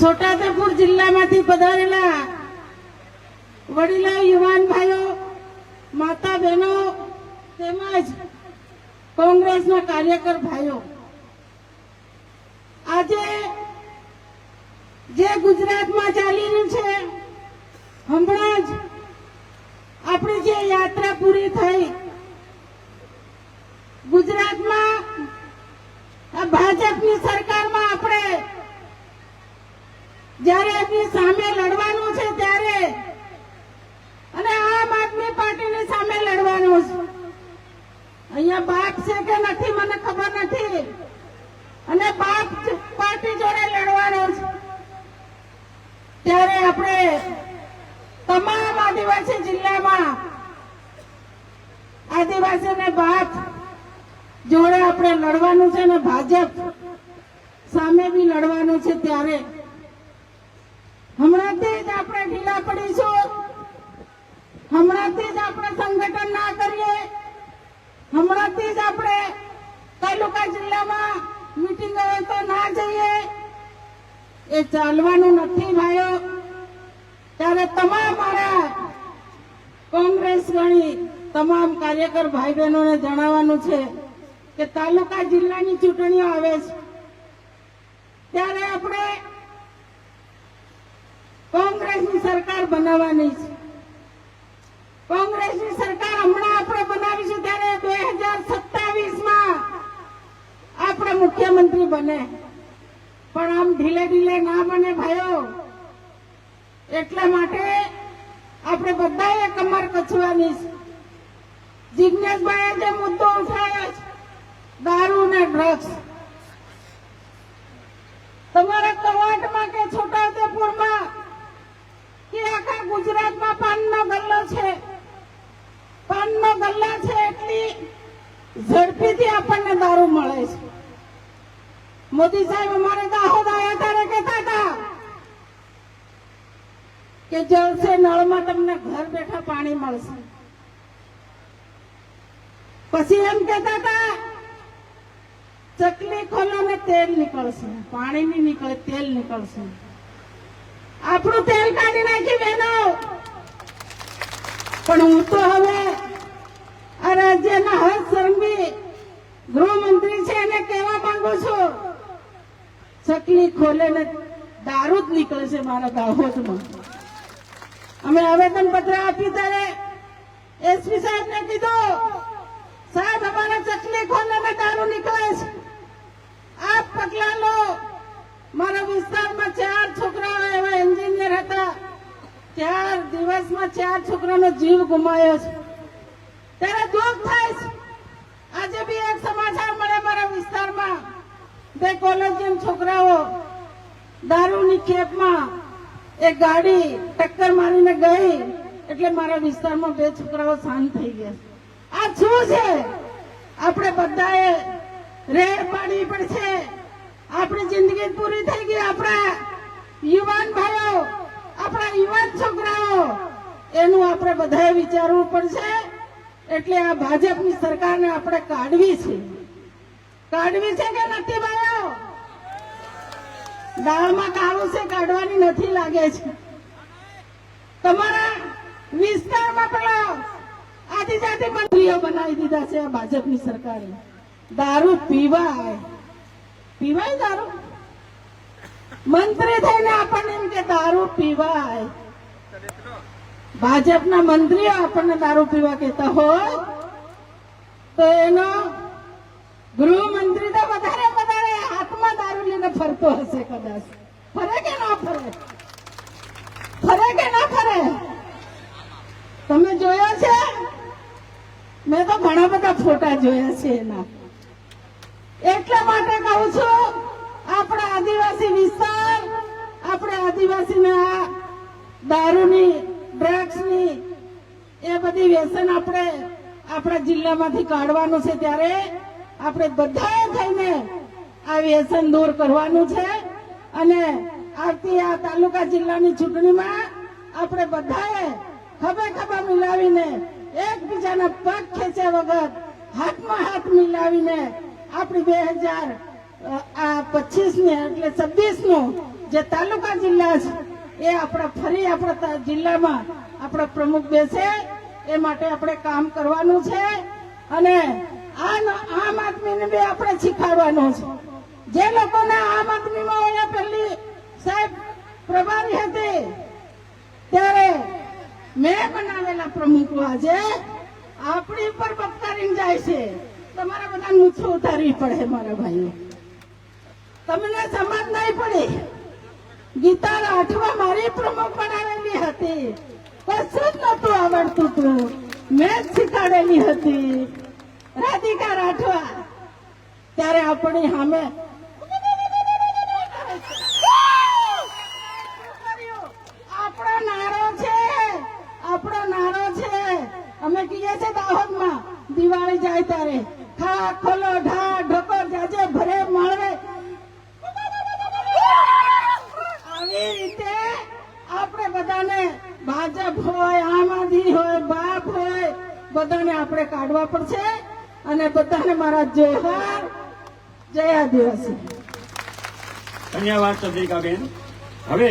છોટાઉદેપુર જિલ્લામાંથી પધારેલા વડીલા, યુવાન ભાઈઓ, માતા બહેનો, તેમજ કોંગ્રેસના કાર્યકર ભાઈઓ, આજે જે ગુજરાતમાં ચાલી રહ્યું છે, હમણાં જ આપણી જે યાત્રા પૂરી થઈ, ગુજરાતમાં ભાજપની સરકારમાં આપણે જ્યારે એમની સામે લડવાનું છે ત્યારે અને આમ આદમી પાર્ટીની સામે લડવાનું છે. અહીંયા બાપ છે કે નથી મને ખબર નથી. અને બાપ પાર્ટી જોડે લડવાનો છે. ત્યારે આપણે તમામ આદિવાસી જિલ્લામાં આદિવાસીને બાપ જોડે આપણે લડવાનું છે અને ભાજપ સામે બી લડવાનું છે ત્યારે હમણાંથી જ આપણે ઢીલા પડીશું હમણાંથી જ આપણે સંગઠન ના કરીએ. હમણાંથી જ આપણે તાલુકા જિલ્લામાં મીટિંગ હોય તો ના જઈએ. એ ચાલવાનું નથી ભાઈઓ. ત્યારે તમામ મારા કોંગ્રેસ ગણી તમામ કાર્યકર ભાઈ બહેનોને જણાવવાનું છે કે તાલુકા જિલ્લાની ચૂંટણીઓ આવે છે. ત્યારે આપણે કોંગ્રેસની સરકાર બનાવવાની છે. કોંગ્રેસની સરકાર હમણાં આપણે બનાવીશું ત્યારે બે હજાર સત્તાવીસમાં આપણે મુખ્યમંત્રી બને. પણ આમ ઢીલે ઢીલે ના બને ભાઈઓ. એટલા માટે આપણે બધાએ કમર કચવાની છે. જિજ્ઞેશભાઈએ જે મુદ્દો ઉઠાવ્યો છે, દારૂ ને ડ્રગ્સ તમારા કવાટમાં કે છોટાઉદેપુરમાં કે આખા ગુજરાતમાં પાનનો ગલ્લો છે? પાનનો ગલ્લા છે એટલી ઝડપીથી આપણને દારૂ મળે છે. મોદી સાહેબ અમારે દાહોદ આવ્યા ત્યારે કહેતા હતા કે જળ નળમાં તમને ઘર બેઠા પાણી મળશે. પછી એમ કહેતા હતા, ચકલી ખોલો ને તેલ નીકળશે પાણી નહીં નીકળે તેલ નીકળશે. આપણું તેલ કાઢી નાખી બહેનો પણ હું તો રાજ્યના હર્ષ સંઘવી ગૃહમંત્રી છે એને કહેવા માંગુ છું. ચકલી ખોલે ને દારૂ જ નીકળે છે મારા દાહોદમાં. અમે આવેદન પત્ર આપ્યું ત્યારે એસપી સાહેબ ને કીધું, સાહેબ, અમારા ચકલી ખોલે ને દારૂ નીકળે છે. આપ પગલા લો. મારા વિસ્તારમાં ચાર છોકરાઓ એવા એન્જિનિયર હતા. ચાર દિવસમાં ચાર છોકરાનો જીવ ગુમાયો છે. ત્યારે દુઃખ થાય આજે બી એક સમાચાર મળે મારા વિસ્તારમાં. બે કોલેજિયન છોકરાઓ દારૂની ખેપમાં એક ગાડી ટક્કર મારીને ગઈ એટલે મારા વિસ્તારમાં બે છોકરાઓ શાંત થઈ ગયા આ શું છે? આપણે બધાએ રેડ પાડવી પડશે આપણી જિંદગી પૂરી થઈ ગઈ. આપણા યુવાન ભાઈઓ, આપણા યુવાન છોકરાઓ, એનું આપણે બધાએ વિચારવું પડશે એટલે આ ભાજપની સરકારને આપણે કાઢવી છે. કાઢવી છે કે નથી ભાઈઓ? દાળમાં કાળું છે, કાઢવાની નથી લાગે છે. તમારા વિસ્તારમાં પેલા આદિજાતિ મંત્રીઓ બનાવી દીધા છે આ ભાજપની સરકારે. દારૂ પીવાય. પીવાય દારૂ? મંત્રી થઈને આપણને એમ કે દારૂ પીવાય. ભાજપના મંત્રીઓ આપણને દારૂ પીવા કહેતા હોય, તો એનો ગૃહમંત્રી તો વધારે વધારે હાથમાં દારૂ લઈને ફરતો હશે કદાચ. ફરે કે ના ફરે? ફરે કે ના ફરે? તમે જોયો છે? મેં તો ઘણા બધા ફોટા જોયા છે એના. એટલા માટે કહું છું, આપણા આદિવાસી વિસ્તાર, આપણે આદિવાસીને આ દારૂની બધી વ્યસન આપણે આપણા જિલ્લામાંથી કાઢવાનું છે ત્યારે આપણે બધાએ થઈને આ વ્યસન દૂર કરવાનું છે અને આવતી આ તાલુકા જિલ્લાની ચૂંટણીમાં આપણે બધાએ ખભે ખભા મિલાવીને એકબીજાના પગ ખેંચ્યા વગર હાથમાં હાથ મિલાવીને આપણી બે હજાર પચીસ ને એટલે છવ્વીસનું જે તાલુકા જિલ્લા છે, એ આપણા ફરી આપણા જિલ્લામાં આપણા પ્રમુખ બેસે એ માટે આપણે કામ કરવાનું છે અને આમ આદમીને બી આપણે શીખવાડવાનું છે. જે લોકોને આમ આદમીમાં ઓલા પહેલી સાહેબ પ્રભારી હતી. ત્યારે મેં બનાવેલા પ્રમુખો આજે આપણી ઉપર બફતારીને જાય છે. તમારે બધા મૂછો ઉતારવી પડે મારા ભાઈઓ. તમને સમજ નહીં પડી. ગીતા રાઠવા મારી પ્રમુખ બનાવેલી હતી. આવડતું હતું મેં જ શીખાડેલી હતી. રાધિકા રાઠવા. ત્યારે આપણી સામે આપણો નારો છે આપણો નારો છે અમે કહીએ છીએ દાહોદમાં દિવાળી જાય ત્યારે ખા ખોલો ઢા ઢોકર જાજે ભરે મળે આવી રીતે આપણે બધાને ભાજપ હોય આમ આદમી હોય, બાપ હોય, બધાને આપણે કાઢવા પડશે અને બધાને મારા જોહાર જય આદિવાસી ધન્યવાદ ચંદ્રિકાબેન. હવે